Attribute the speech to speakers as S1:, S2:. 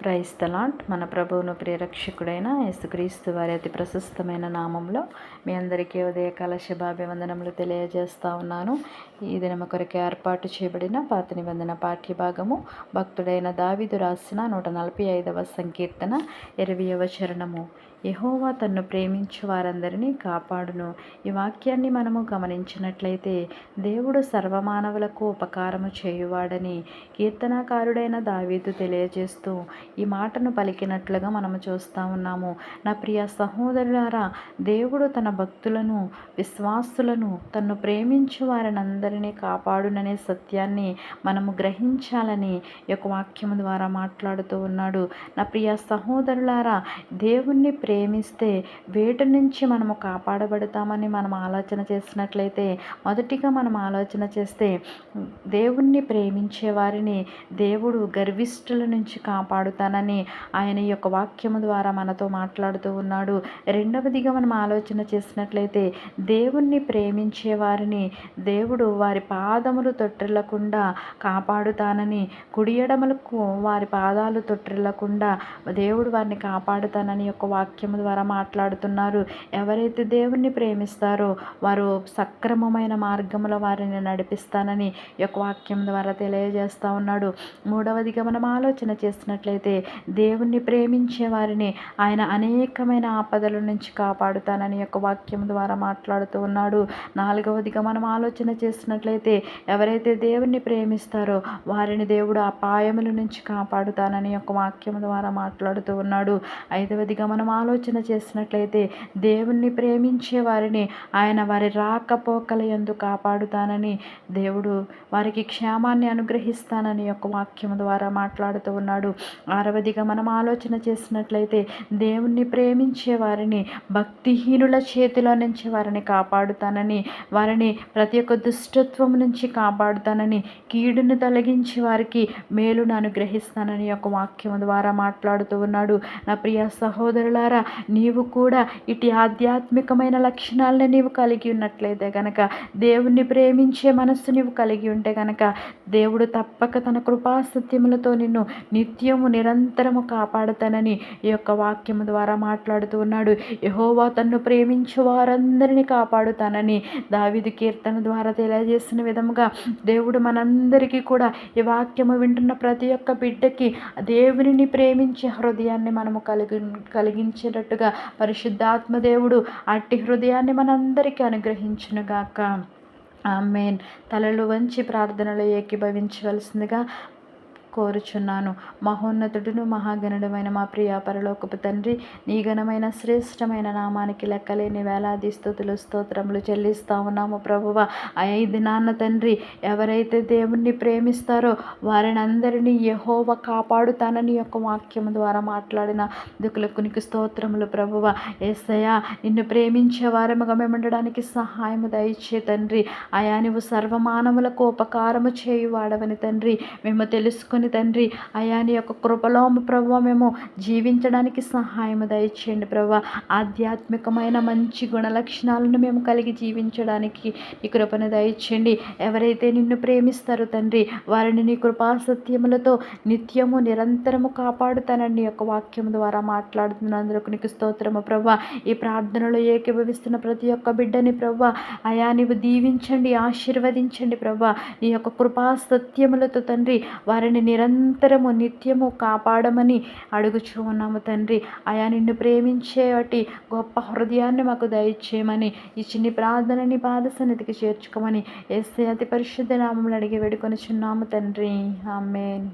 S1: క్రైస్తలాంట్ మన ప్రభువును ప్రియరక్షకుడైన యేసుక్రీస్తు వారి అతి ప్రశస్తమైన నామంలో మీ అందరికీ ఉదయకాల శుభాభివందనములు తెలియజేస్తా ఉన్నాను. ఈ దినము కొరకు ఏర్పాటు చేయబడిన పాత నిబంధన పాఠ్య భాగము భక్తుడైన దావిదు రాసిన నూట నలభై ఐదవ సంకీర్తన ఇరవయవ చరణము. యహోవా తన్ను ప్రేమించు వారందరినీ కాపాడును. ఈ వాక్యాన్ని మనము గమనించినట్లయితే దేవుడు సర్వమానవులకు ఉపకారము చేయువాడని కీర్తనాకారుడైన దావీదు తెలియజేస్తూ ఈ మాటను పలికినట్లుగా మనము చూస్తూ ఉన్నాము. నా ప్రియ సహోదరులారా దేవుడు తన భక్తులను విశ్వాసులను తన్ను ప్రేమించు వారినందరినీ కాపాడుననే సత్యాన్ని మనము గ్రహించాలని ఈ యొక్క వాక్యము ద్వారా మాట్లాడుతూ ఉన్నాడు. నా ప్రియ సహోదరులారా దేవుణ్ణి ప్రేమిస్తే వేటి నుంచి మనము కాపాడబడతామని మనం ఆలోచన చేసినట్లయితే మొదటిగా మనం ఆలోచన చేస్తే దేవుణ్ణి ప్రేమించే వారిని దేవుడు గర్విష్ఠుల నుంచి కాపాడుతానని ఆయన యొక్క వాక్యము ద్వారా మనతో మాట్లాడుతూ ఉన్నాడు. రెండవదిగా మనం ఆలోచన చేసినట్లయితే దేవుణ్ణి ప్రేమించే వారిని దేవుడు వారి పాదములు తొట్టిల్లకుండా కాపాడుతానని కుడియడములకు వారి పాదాలు తొట్టిల్లకుండా దేవుడు వారిని కాపాడుతానని యొక్క వాక్యము ద్వారా మాట్లాడుతున్నారు. ఎవరైతే దేవుణ్ణి ప్రేమిస్తారో వారు సక్రమమైన మార్గంలో వారిని నడిపిస్తానని యొక్క వాక్యం ద్వారా తెలియజేస్తూ ఉన్నాడు. మూడవదిగా మనం ఆలోచన చేసినట్లయితే దేవుణ్ణి ప్రేమించే వారిని ఆయన అనేకమైన ఆపదల నుంచి కాపాడుతానని యొక్క వాక్యం ద్వారా మాట్లాడుతూ ఉన్నాడు. నాలుగవదిగా మనం ఆలోచన చేసినట్లయితే ఎవరైతే దేవుణ్ణి ప్రేమిస్తారో వారిని దేవుడు అపాయముల నుంచి కాపాడుతానని యొక్క వాక్యం ద్వారా మాట్లాడుతూ ఉన్నాడు. ఐదవదిగా మనం ఆలో ఆలోచన చేసినట్లయితే దేవుణ్ణి ప్రేమించే వారిని ఆయన వారి రాకపోకల ఎందు కాపాడుతానని దేవుడు వారికి క్షేమాన్ని అనుగ్రహిస్తానని యొక్క వాక్యం ద్వారా మాట్లాడుతూ ఉన్నాడు. ఆరవదిగా మనం ఆలోచన చేసినట్లయితే దేవుణ్ణి ప్రేమించే వారిని భక్తిహీనుల చేతిలో నుంచి వారిని కాపాడుతానని వారిని ప్రతి ఒక్క దుష్టత్వం నుంచి కాపాడుతానని కీడును తొలగించి వారికి మేలును అనుగ్రహిస్తానని యొక్క వాక్యం ద్వారా మాట్లాడుతూ ఉన్నాడు. నా ప్రియ సహోదరులారా నీవు కూడా ఇటు ఆధ్యాత్మికమైన లక్షణాలను నీవు కలిగి ఉన్నట్లయితే కనుక దేవుణ్ణి ప్రేమించే మనస్సు నీవు కలిగి ఉంటే కనుక దేవుడు తప్పక తన కృపాసత్యములతో నిన్ను నిత్యము నిరంతరము కాపాడుతానని ఈ యొక్క వాక్యము ద్వారా మాట్లాడుతూ ఉన్నాడు. యహోవా తన్ను ప్రేమించే వారందరినీ కాపాడుతానని దావిది కీర్తన ద్వారా తెలియజేసిన విధముగా దేవుడు మనందరికీ కూడా ఈ వాక్యము వింటున్న ప్రతి ఒక్క బిడ్డకి దేవునిని ప్రేమించే హృదయాన్ని మనము కలిగి కలిగించే పరిశుద్ధాత్మ పరిశుద్ధాత్మదేవుడు అట్టి హృదయాన్ని మనందరికీ అనుగ్రహించునుగాక. ఆమెన్. తలలు వంచి ప్రార్థనలు ఏకీభవించవలసిందిగా కోరుచున్నాను. మహోన్నతుడును మహాగణుడమైన మా ప్రియ పరలోకపు తండ్రి నీ ఘనమైన శ్రేష్టమైన నామానికి లెక్కలేని వేలాది స్థుతులు స్తోత్రములు చెల్లిస్తా ఉన్నాము ప్రభువ. ఐదు నాన్న తండ్రి ఎవరైతే దేవుణ్ణి ప్రేమిస్తారో వారిని అందరినీ యహోవ కాపాడుతానని యొక్క వాక్యం ద్వారా మాట్లాడిన దుకులకు స్తోత్రములు ప్రభువ. ఏసయ నిన్ను ప్రేమించే వారముగా మేము ఉండడానికి సహాయము దయచే తండ్రి. అయా నువ్వు సర్వమానవులకు ఉపకారము చేయువాడవని తండ్రి. మేము తెలుసుకుని చేసుకొని తండ్రి అయా నీ యొక్క కృపలో ప్రభు మేము జీవించడానికి సహాయం దయచేయండి ప్రభు. ఆధ్యాత్మికమైన మంచి గుణ లక్షణాలను మేము కలిగి జీవించడానికి ఈ కృపను దయచేయండి. ఎవరైతే నిన్ను ప్రేమిస్తారో తండ్రి వారిని నీ కృపాసత్యములతో నిత్యము నిరంతరము కాపాడుతానని యొక్క వాక్యం ద్వారా మాట్లాడుతున్నందుకు నీకు స్తోత్రము ప్రభా. ఈ ప్రార్థనలో ఏకీభవిస్తున్న ప్రతి ఒక్క బిడ్డని ప్రభా అయా నీవు దీవించండి ఆశీర్వదించండి ప్రభా. నీ యొక్క కృపాసత్యములతో తండ్రి వారిని నిరంతరము నిత్యము కాపాడమని అడుగుచూ ఉన్నాము తండ్రి. అయా నిన్ను ప్రేమించేటి గొప్ప హృదయాన్ని మాకు దయచేయమని ఈ చిన్ని ప్రార్థనని పాద సన్నిధికి చేర్చుకోమని ఎస్ఏ అతి పరిశుద్ధ నామములు అడిగి వేడుకొని చున్నాము తండ్రి. ఆమెన్.